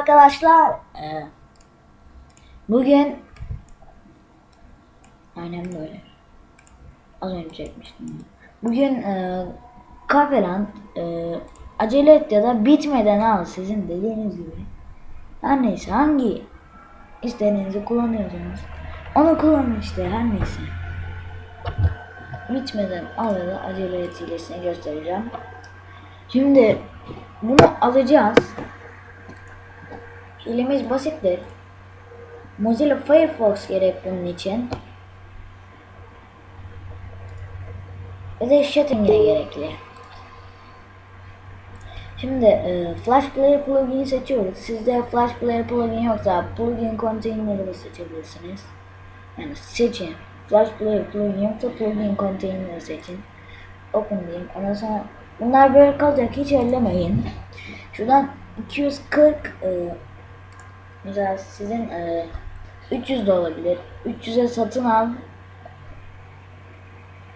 arkadaşlar. Ee, bugün aynen böyle. Az önce çekmiştim. Bugün e, Kafeland e, acele et ya da bitmeden al sizin dediğiniz gibi. Her neyse hangi istediğinizi kullanıyorsanız onu kullanın işte her neyse. Bitmeden al ya da acele et hilesini göstereceğim. Şimdi bunu alacağız. Hilemiz basittir. Mozilla Firefox gerek bunun için. Ve de Shutting'e gerekli. Şimdi e, Flash Player plugin'i seçiyoruz. Sizde Flash Player plugin yoksa plugin container'ı seçebilirsiniz. Yani seçin. Flash Player plugin yoksa plugin container'ı seçin. Open diyeyim. Ondan sonra bunlar böyle kalacak. Hiç ellemeyin. Şuradan 240 e, mesela sizin e, 300 de olabilir. 300'e satın al.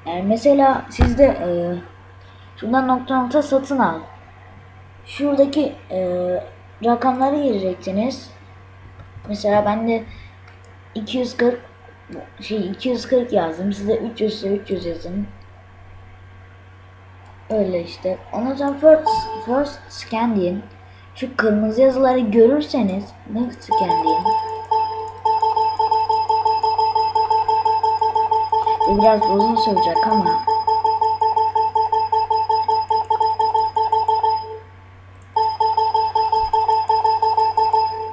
Yani mesela sizde e, şuradan nokta nokta satın al. Şuradaki e, rakamları gireceksiniz. Mesela ben de 240 şey 240 yazdım. Size 300 ise 300 yazın. Öyle işte. Ondan sonra first, first scan deyin. Şu kırmızı yazıları görürseniz deyin. Bu biraz uzun sürecek ama.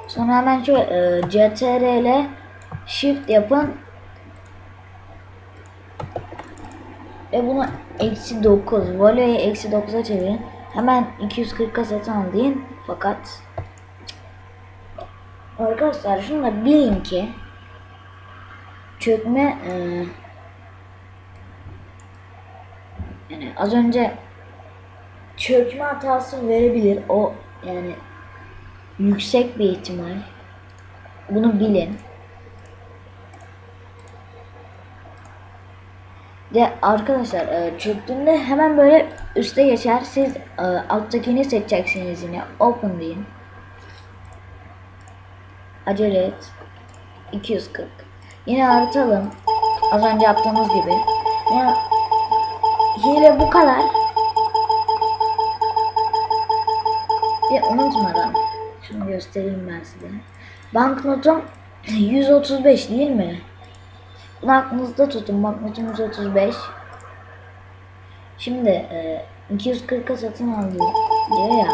Sonra hemen şu e, CTRL Shift yapın. Ve bunu eksi 9. Voleyi eksi 9'a çevirin. Hemen 240'a satın deyin. Fakat Arkadaşlar şunu da bilin ki çökme e, yani az önce çökme hatası verebilir. O yani yüksek bir ihtimal. Bunu bilin. De arkadaşlar e, çöktüğünde hemen böyle üste geçer. Siz e, alttakini seçeceksiniz yine. Open deyin. Acele et. 240. Yine artalım. Az önce yaptığımız gibi. Ya hile bu kadar. Ve unutmadan şunu göstereyim ben size. Banknotum 135 değil mi? Aklınızda tutun. Banknotum 135. Şimdi e, 240'a satın alıyor diyor ya.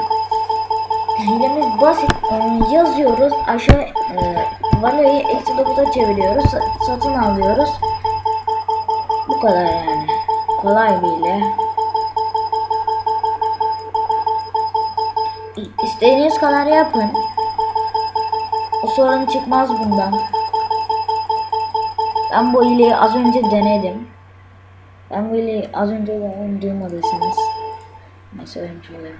Hilemiz basit. E, yazıyoruz. Aşağı e, value'yi eksi 9'a çeviriyoruz. sa- satın alıyoruz. Bu kadar yani. Kolay bir hile. İstediğiniz kadar yapın. O sorun çıkmaz bundan. Ben bu hileyi az önce denedim. Ben bu hileyi az önce denedim duymadıysanız. Ne söylemiş olayım.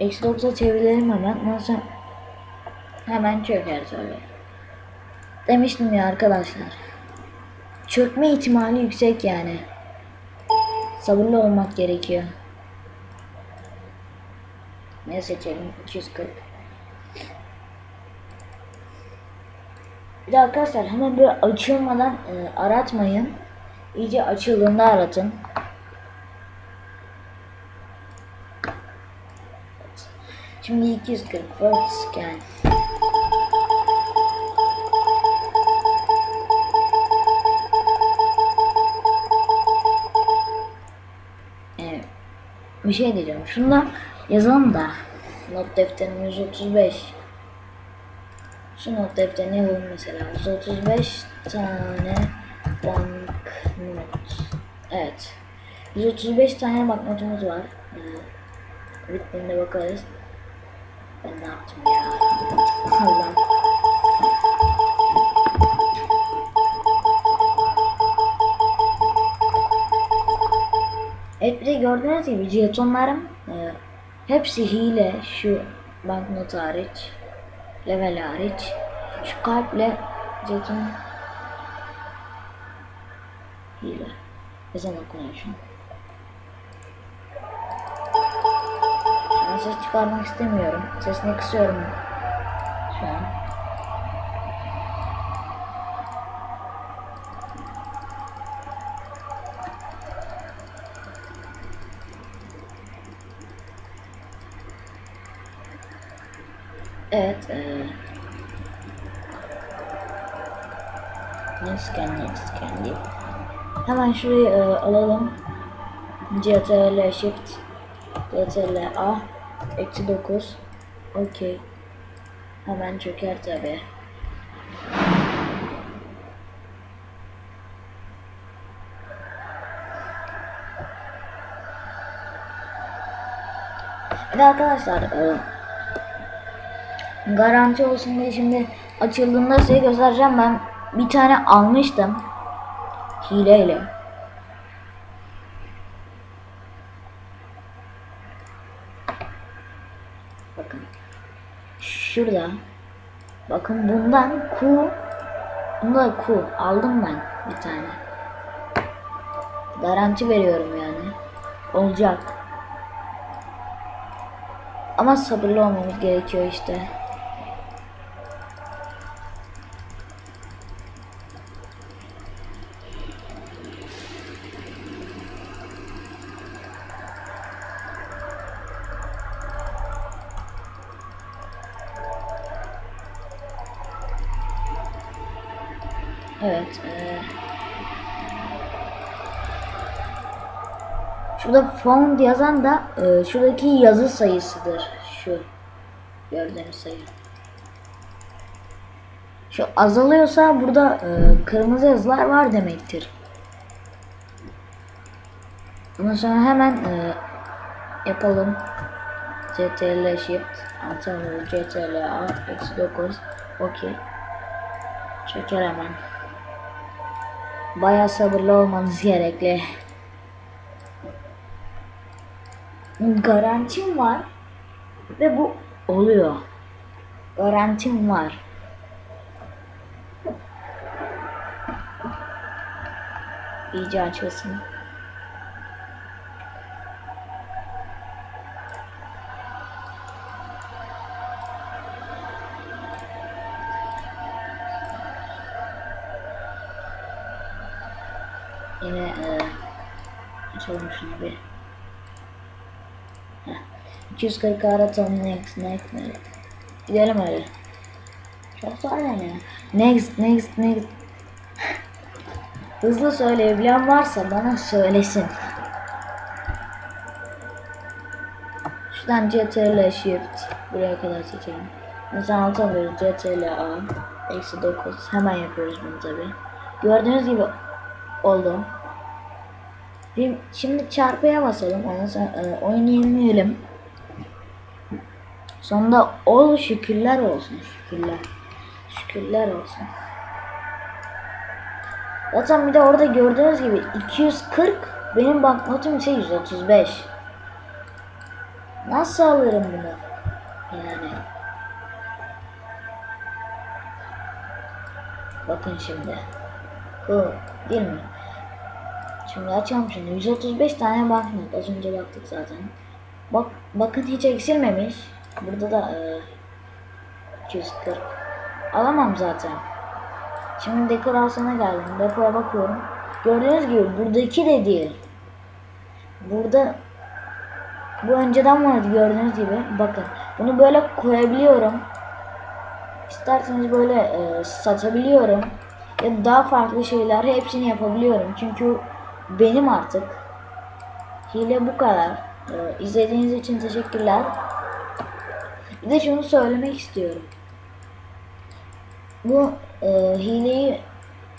Eksi 9'a çevirelim hemen. Nasıl hemen çöker tabii. Demiştim ya arkadaşlar. Çökme ihtimali yüksek yani. Sabırlı olmak gerekiyor. Ne seçelim? 240. Bir de arkadaşlar hemen böyle açılmadan e, aratmayın. İyice açıldığında aratın. Şimdi 240 first scan. Evet. Bir şey diyeceğim. Şunda yazalım da. Not defterim 135. Şu not defterine yazalım mesela. 135 tane banknot. Evet. 135 tane banknotumuz var. Ee, bittiğinde bakarız. Ben ne yaptım ya? Allah. Evet bir de gördüğünüz gibi jetonlarım e, hepsi hile şu banknot hariç level hariç şu kalple jeton hile ezan okunuyor şu an. Ses çıkarmak istemiyorum. Sesini kısıyorum şu an. Evet. scan, next scan deyip. Hemen şurayı eee, alalım. CTRL Shift CTRL A eksi 9 Okey. Hemen çöker tabi. De arkadaşlar e, garanti olsun diye şimdi açıldığında size göstereceğim ben bir tane almıştım hileyle. Bakın. Şurada. Bakın bundan ku bunda ku aldım ben bir tane. Garanti veriyorum yani. Olacak. Ama sabırlı olmamız gerekiyor işte. Evet. eee. Şurada found yazan da eee, şuradaki yazı sayısıdır. Şu gördüğünüz sayı. Şu azalıyorsa burada eee, kırmızı yazılar var demektir. Ondan sonra hemen eee, yapalım. CTRL Shift Alt CTRL A eksi 9 OK Çeker hemen. Bayağı sabırlı olmanız gerekli. Garantim var ve bu oluyor. Garantim var. İyice açılsın. Yine e, açalım şunu bir. Heh. 240 aratalım next next next. Gidelim öyle. Çok zor yani. Next next next. Hızlı söyleyebilen varsa bana söylesin. Şuradan CTRL Shift buraya kadar seçelim. Mesela altı alıyoruz CTRL A eksi 9 hemen yapıyoruz bunu tabi. Gördüğünüz gibi oldu. Şimdi çarpıya basalım. E, oyunu yenileyelim. Sonunda ol şükürler olsun. Şükürler. Şükürler olsun. Zaten bir de orada gördüğünüz gibi 240 benim banknotum ise 135. Nasıl alırım bunu? Yani. Bakın şimdi. Bu değil mi? Şimdi açalım şimdi. 135 tane banknot. Az önce baktık zaten. Bak bakın hiç eksilmemiş. Burada da e, 240. Alamam zaten. Şimdi dekorasyona geldim. Depoya bakıyorum. Gördüğünüz gibi buradaki de değil. Burada bu önceden vardı gördüğünüz gibi. Bakın bunu böyle koyabiliyorum. İsterseniz böyle e, satabiliyorum. Ya da daha farklı şeyler hepsini yapabiliyorum. Çünkü benim artık. Hile bu kadar. E, izlediğiniz için teşekkürler. Bir de şunu söylemek istiyorum. Bu e, hileyi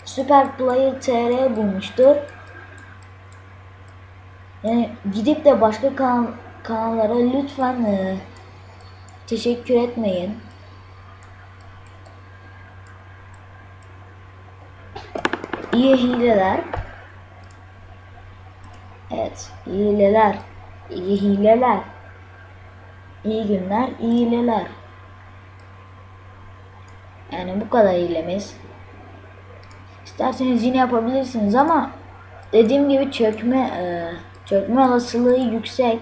Super Player TR bulmuştur. Yani gidip de başka kanal, kanallara lütfen e, teşekkür etmeyin. İyi hileler. Evet, hileler. İyi hileler. İyi günler, iyi hileler. Yani bu kadar hilemiz. İsterseniz yine yapabilirsiniz ama dediğim gibi çökme e, çökme olasılığı yüksek.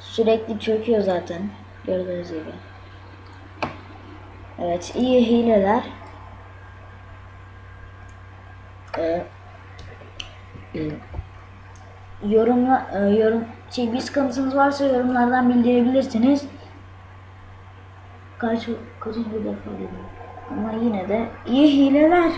sürekli çöküyor zaten. Gördüğünüz gibi. Evet iyi hileler. Ee, yorumla e, yorum şey bir sıkıntınız varsa yorumlardan bildirebilirsiniz. Kaç kaçıncı defa dedim. Ama yine de iyi hileler.